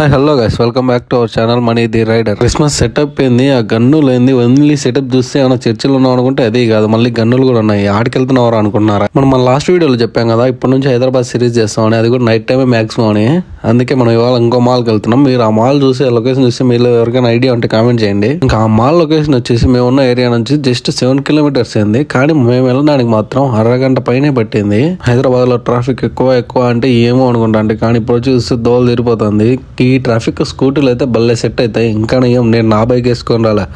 Hi hello guys welcome back to our channel money the rider Christmas setup ఏంది? ఆ గన్నులు ఏంది only setup చూస్తే ఏమైనా చర్చిలో ఉన్నాం అనుకుంటే అదే కాదు. మళ్ళీ గన్నులు కూడా ఉన్నాయి. ఆడికి అనుకున్నారా మనం మన లాస్ట్ వీడియోలో చెప్పాం కదా ఇప్పటి నుంచి హైదరాబాద్ సిరీస్ చేస్తామని. అది కూడా నైట్ టైమే మ్యాక్సిమం అని. అందుకే మనం ఇవాళ ఇంకో మాల్కి వెళ్తున్నాం. మీరు ఆ మాల్ చూసి ఆ లొకేషన్ చూసి మీరు ఎవరికైనా ఐడియా ఉంటే కామెంట్ చేయండి. ఇంకా ఆ మాల్ లొకేషన్ వచ్చేసి మేము ఉన్న ఏరియా నుంచి జస్ట్ సెవెన్ కిలోమీటర్స్ అయింది. కానీ మేము వెళ్ళడానికి మాత్రం అరగంట పైనే పట్టింది. హైదరాబాద్లో ట్రాఫిక్ ఎక్కువ ఎక్కువ అంటే ఏమో అనుకుంటా అంటే కానీ ఇప్పుడు చూస్తే దోలు తిరిగిపోతుంది. ఈ ట్రాఫిక్ స్కూటీలు అయితే భలే సెట్ అవుతాయి ఇంకా ఏం నేను నా బైక్ వేసుకొని రాలే.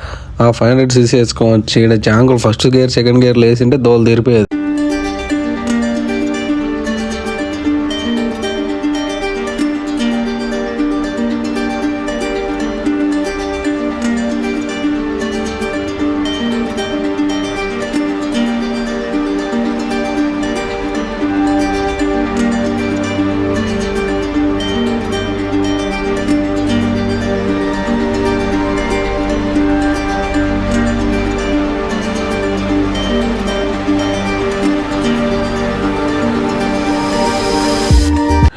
ఆ ఫైవ్ హండ్రెడ్ సీసీ వేసుకోవచ్చు ఇక్కడ జాంగులు ఫస్ట్ గేర్ సెకండ్ గేర్ లేసింటే దోలు తీరిపోయేది.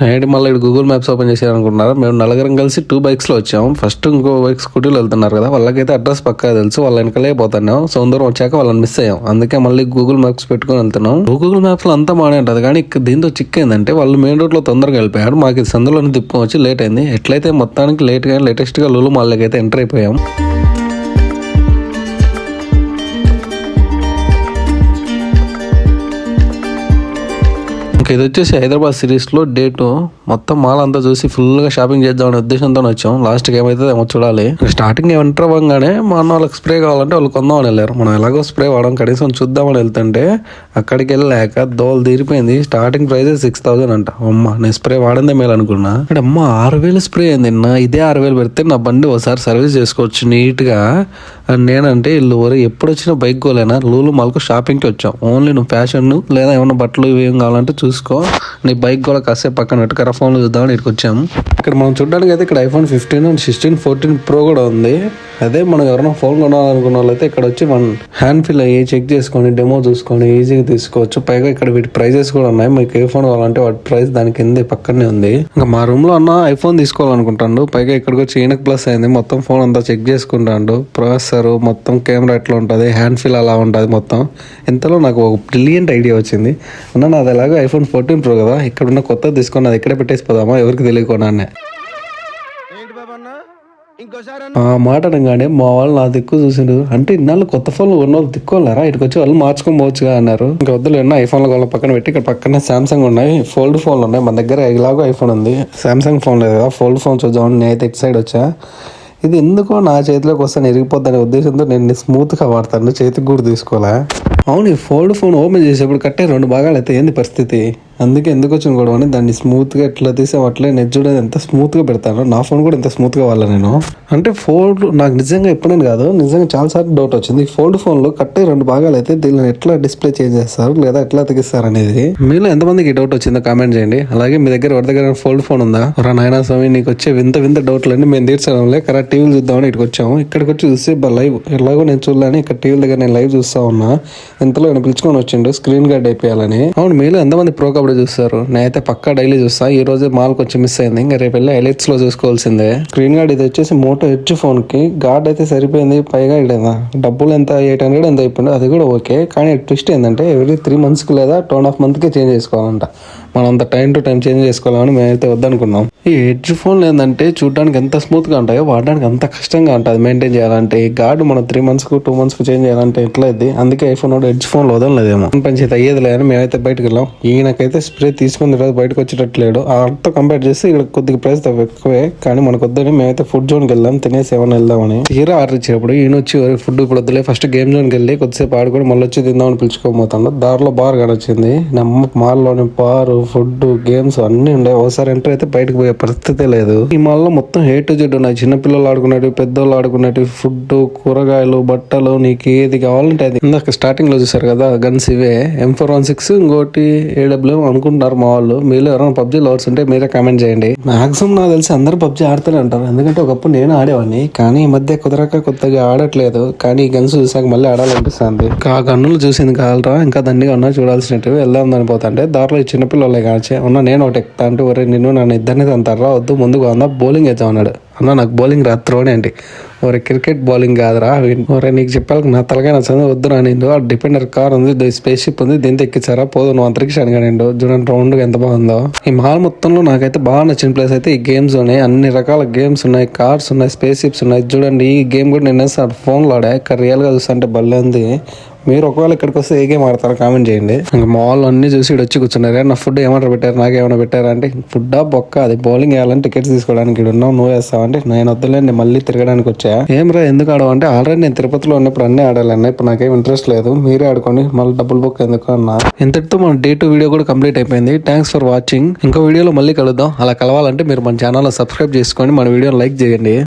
అండ్ మళ్ళీ ఇక్కడ గూగుల్ మ్యాప్స్ ఓపెన్ చేశారనుకుంటున్నారు మేము నలుగురం కలిసి టూ బైక్స్లో వచ్చాము. ఫస్ట్ ఇంకో బైక్ స్కూటీలో వెళ్తున్నారు కదా వాళ్ళకైతే అడ్రస్ పక్కా తెలుసు. వాళ్ళ వెనకలే పోతున్నాం. సౌందర్యం వచ్చాక వాళ్ళని మిస్ అయ్యాం. అందుకే మళ్ళీ గూగుల్ మ్యాప్స్ పెట్టుకొని వెళ్తున్నాం. గూగుల్ మ్యాప్స్లో అంతా బాగానే ఉంటుంది. కానీ ఇక్కడ దీంతో చిక్ ఏంటంటే వాళ్ళు మెయిన్ రోడ్లో తొందరగా వెళ్ళిపోయారు. మాకు ఇది సందులోనే తిప్పుకొని వచ్చి లేట్ అయింది. ఎట్లయితే మొత్తానికి లేట్గా లేటెస్ట్గా లులు మాల్లోకి అయితే ఎంటర్ అయిపోయాం. ఇంకా ఇది వచ్చేసి హైదరాబాద్ సిరీస్లో డేటు. మొత్తం మాల్ అంతా చూసి ఫుల్గా షాపింగ్ చేద్దామనే ఉద్దేశంతో వచ్చాం. లాస్ట్కి ఏమైతే ఏమో చూడాలి. స్టార్టింగ్ ఎంటర్ అవ్వగానే మా అన్న వాళ్ళకి స్ప్రే కావాలంటే వాళ్ళు కొందామని వెళ్ళారు. మనం ఎలాగో స్ప్రే వాడడం కనీసం చూద్దామని వెళ్తుంటే అక్కడికి వెళ్ళాక దోలు తీరిపోయింది. స్టార్టింగ్ ప్రైస్ సిక్స్ థౌసండ్ అంట. అమ్మ నేను స్ప్రే వాడిందే మేలు అనుకున్నా. అంటే అమ్మ ఆరు వేలు స్ప్రే అయింది. నిన్న ఇదే ఆరు వేలు పెడితే నా బండి ఒకసారి సర్వీస్ చేసుకోవచ్చు నీట్గా. అండ్ నేనంటే వీళ్ళు ఊరు ఎప్పుడు వచ్చినా బైక్ గోలేనా లూలు మాల్కు షాపింగ్కి వచ్చాం. ఓన్లీ నువ్వు ఫ్యాషన్ లేదా ఏమైనా బట్టలు ఇవి ఏం కావాలంటే చూసుకో. నీ బైక్ కూడా కాసేపు పక్కన పెట్టుకరా ఫోన్ చూద్దామని ఇక్కడికి వచ్చాము. ఇక్కడ మనం చూడడానికి అయితే ఇక్కడ iPhone fifteen and sixteen fourteen pro కూడా ఉంది. అదే మనం ఎవరైనా ఫోన్ కొనాలనుకున్న వాళ్ళైతే ఇక్కడ వచ్చి మనం హ్యాండ్ ఫిల్ అయ్యి చెక్ చేసుకొని డెమో చూసుకొని ఈజీగా తీసుకోవచ్చు. పైగా ఇక్కడ వీటి ప్రైజెస్ కూడా ఉన్నాయి. మీకు ఏ ఫోన్ కావాలంటే వాటి ప్రైస్ దాని కింద పక్కనే ఉంది. ఇంకా మా రూమ్లో అన్న ఐఫోన్ తీసుకోవాలనుకుంటాడు. పైగా ఇక్కడికి వచ్చి ఈయనకు ప్లస్ అయింది. మొత్తం ఫోన్ అంతా చెక్ చేసుకుంటాడు. ప్రాసెసర్ మొత్తం కెమెరా ఎట్లా ఉంటుంది? హ్యాండ్ ఫిల్ అలా ఉంటుంది మొత్తం. ఇంతలో నాకు ఒక బ్రిలియంట్ ఐడియా వచ్చింది. అన్న నాది ఎలాగో ఐఫోన్ ఫోర్టీన్ ప్రో కదా. ఇక్కడ ఉన్న కొత్త తీసుకొని అది ఇక్కడే పెట్టేసిపోదామా? ఎవరికి తెలియకుండా ఆ మాట అనగానే మా వాళ్ళు నా దిక్కు చూసిండు అంటే ఇన్నాళ్ళు కొత్త ఫోన్లు ఉన్న వాళ్ళు దిక్కోలేరా ఇక్కడికి వచ్చి వాళ్ళు మార్చుకోవచ్చుగా అన్నారు. ఇంకా వద్దులు ఎన్నో ఐఫోన్లు వాళ్ళ పక్కన పెట్టి ఇక్కడ పక్కన సామ్సంగ్ ఉన్నాయి. ఫోల్డ్ ఫోన్లు ఉన్నాయి. మన దగ్గర ఇలాగో ఐఫోన్ ఉంది. సామ్సంగ్ ఫోన్ లేదు కదా. ఫోల్డ్ ఫోన్ చూద్దామని నేనైతే ఇటు సైడ్ వచ్చా. ఇది ఎందుకో నా చేతిలోకి వస్తాను ఎరిగిపోద్దనే ఉద్దేశంతో నేను స్మూత్గా వాడతాను. చేతికి కూడా తీసుకోలే అవును ఈ ఫోల్డ్ ఫోన్ ఓపెన్ చేసేప్పుడు కట్టే రెండు భాగాలు అయితే ఏంది పరిస్థితి? అందుకే ఎందుకు వచ్చిన గొడవ అని దాన్ని స్మూత్గా ఎట్లా తీసావు అట్లే నెట్ చూడదు ఎంత స్మూత్గా పెడతాను. నా ఫోన్ కూడా ఎంత స్మూత్గా వాళ్ళ నేను. అంటే ఫోల్డ్ నాకు నిజంగా ఎప్పుడైనా కాదు నిజంగా చాలా సార్లు డౌట్ వచ్చింది. ఈ ఫోల్డ్ ఫోన్లో కట్టే రెండు భాగాలు అయితే దీనిని ఎట్లా డిస్ప్లే చేంజ్ చేస్తారు లేదా ఎట్లా తగ్గిస్తారు అనేది. మీలో ఎంతమందికి డౌట్ వచ్చిందో కామెంట్ చేయండి. అలాగే మీ దగ్గర ఎవరి దగ్గర ఫోల్డ్ ఫోన్ ఉందా? రా నాయనా స్వామి నీకు వచ్చే వింత వింత డౌట్లు మేము తీర్చడంలే. కరెక్ట్ టీవీలు చూద్దామని ఇక్కడికి వచ్చాము. ఇక్కడికి వచ్చి చూస్తే లైవ్ ఎలాగో నేను చూడాలని ఇక్కడ టీవీ దగ్గర నేను లైవ్ చూస్తా ఉన్నా. ఇంతలో నేను పిలుచుకొని వచ్చిండు స్క్రీన్ గార్డ్ అయిపోయాలని. అవును మీలో ఎంతమంది ప్రో కూడా చూస్తారు. నేనైతే పక్కా డైలీ చూస్తాను ఈ రోజే మాల్ కొంచెం మిస్ అయింది. ఇంకా రేపు వెళ్ళి హైలైట్స్లో చూసుకోవాల్సిందే. స్క్రీన్ గార్డ్ ఇది వచ్చేసి మోటో హెచ్ ఫోన్కి. గార్డ్ అయితే సరిపోయింది. పైగా ఇక్కడ డబ్బులు ఎంత? ఎయిట్ హండ్రెడ్ ఎంత అయిపోయింది అది కూడా ఓకే కానీ ట్విస్ట్ ఏంటంటే ఎవ్రీ త్రీ మంత్స్కి లేదా టూ అండ్ హాఫ్ మంత్కి చేంజ్ చేసుకోవాలంట. మనం అంత టైం టు టైం చేంజ్ చేసుకోవాలని మేమైతే వద్దనుకున్నాం. ఈ హెడ్ ఫోన్లు ఏంటంటే చూడడానికి ఎంత స్మూత్గా ఉంటాయో వాడడానికి అంత కష్టంగా ఉంటుంది. మెయింటైన్ చేయాలంటే ఈ గార్డ్ మనం త్రీ మంత్స్కు టూ మంత్స్కు చేంజ్ చేయాలంటే ఎట్లా అందుకే ఐఫోన్ హెడ్ ఫోన్లో వదలలేదేమో పంచాయతీ అయ్యేది లేదని మేమైతే బయటకు వెళ్ళాం. ఈయనకైతే స్ప్రే తీసుకుని రోజు బయటకు వచ్చేటట్లేడు ఆడితో కంపేర్ చేస్తే ఇక్కడ కొద్దిగా ప్రైస్ ఎక్కువే కానీ మనకు వద్దని మేమైతే ఫుడ్ జోన్కి వెళ్ళాం తినేసి ఏమైనా వెళ్దామని. తీరా ఆర్డర్ ఇచ్చేటప్పుడు ఈయన వచ్చి ఫుడ్ ఇప్పుడు వద్దులే ఫస్ట్ గేమ్ జోన్కి వెళ్ళి కొద్దిసేపు ఆడుకొని మళ్ళీ వచ్చి తిందామని పిలుచుకోబోతాడు దారిలో బార్ కానొచ్చింది నమ్మ మాల్లోని బారు ఫుడ్ గేమ్స్ అన్ని ఉండే. ఒకసారి ఎంటర్ అయితే బయటకు పోయే పరిస్థితే లేదు. ఈ మాల్లో మొత్తం ఏ టు జెడ్ ఉన్నాయి. చిన్నపిల్లలు ఆడుకునేవి పెద్దోళ్ళు ఆడుకునేవి ఫుడ్ కూరగాయలు బట్టలు నీకు ఏది కావాలంటే అది. ఇందాక స్టార్టింగ్లో చూసారు కదా గన్స్ ఇవే. ఎం ఫోర్ వన్ సిక్స్ ఇంకోటి ఏడబ్ల్యూ అనుకుంటున్నారు మా వాళ్ళు. మీలో ఎవరైనా పబ్జీ లవర్స్ ఉంటే మీరే కామెంట్ చేయండి. మాక్సిమం నాకు తెలిసి అందరూ పబ్జీ ఆడుతూనే ఉంటారు. ఎందుకంటే ఒకప్పుడు నేను ఆడేవాడిని. కానీ ఈ మధ్య కుదరక కొత్తగా ఆడట్లేదు. కానీ ఈ గన్స్ చూసాక మళ్ళీ ఆడాలనిపిస్తుంది. ఆ గన్నులు చూసింది కావాలరా ఇంకా దండిగా ఉన్నా చూడాల్సినట్టు వెళ్దాం అనిపోతుంటే దారిలో చిన్నపిల్లలు ఎక్కుదాంలే కాచి అన్న నేను ఒకటి ఎక్కుతా అంటే ఒరే నిన్ను నన్ను ఇద్దరిని తంతారా? వద్దు ముందుకు అందా బౌలింగ్ వేద్దాం అన్నాడు. అన్న నాకు బౌలింగ్ రా త్రోనే ఏంటి ఒరే క్రికెట్ బౌలింగ్ కాదురా ఒరే నీకు చెప్పాలి నా తలకాయ నచ్చింది వద్దు రా నిండు ఆ డిపెండర్ కార్ ఉంది స్పేస్ షిప్ ఉంది దీంతో ఎక్కించారా? పోదు నువ్వు అంతరిక్షానికి నిండు చూడండి రౌండ్ ఎంత బాగుందో. ఈ మాల్ మొత్తంలో నాకైతే బాగా నచ్చిన ప్లేస్ అయితే ఈ గేమ్స్ ఉన్నాయి. అన్ని రకాల గేమ్స్ ఉన్నాయి కార్స్ ఉన్నాయి స్పేస్ షిప్స్ ఉన్నాయి. చూడండి ఈ గేమ్ కూడా నేను ఫోన్లో ఆడా. ఇక్కడ రియల్గా చూస్తుంటే భలే ఉంది. మీరు ఒకవేళ ఇక్కడికి వస్తే ఏ గేమ్ ఆడతారు కామెంట్ చేయండి. ఇంకా మాల్ అన్ని చూసి ఇక్కడ వచ్చి కూర్చున్నారు. నా ఫుడ్ ఏమంటారు పెట్టారు? నాకేమైనా పెట్టారా అంటే ఫుడ్ బొక్క అది బౌలింగ్ వేయాలని టికెట్స్ తీసుకోవడానికి ఇక్కడ ఉన్నావు నువ్వు వేస్తావు అంటే నేను వద్దులేండి మళ్ళీ తిరగడానికి వచ్చా. ఏం రా ఎందుకు ఆడవు? అంటే ఆల్రెడీ నేను తిరుపతిలో ఉన్నప్పుడు అన్నీ ఆడాలన్నా ఇప్పుడు నాకేం ఇంట్రెస్ట్ లేదు. మీరే ఆడుకోండి మళ్ళీ డబ్బులు బుక్ ఎందుకు అన్నా. ఇంతటితో మన డే టు వీడియో కూడా కంప్లీట్ అయిపోయింది. థ్యాంక్స్ ఫర్ వాచింగ్ ఇంకో వీడియోలో మళ్ళీ కలుద్దాం. అలా కలవాలంటే మీరు మన ఛానల్ సబ్స్క్రైబ్ చేసుకోండి మన వీడియోని లైక్ చేయండి.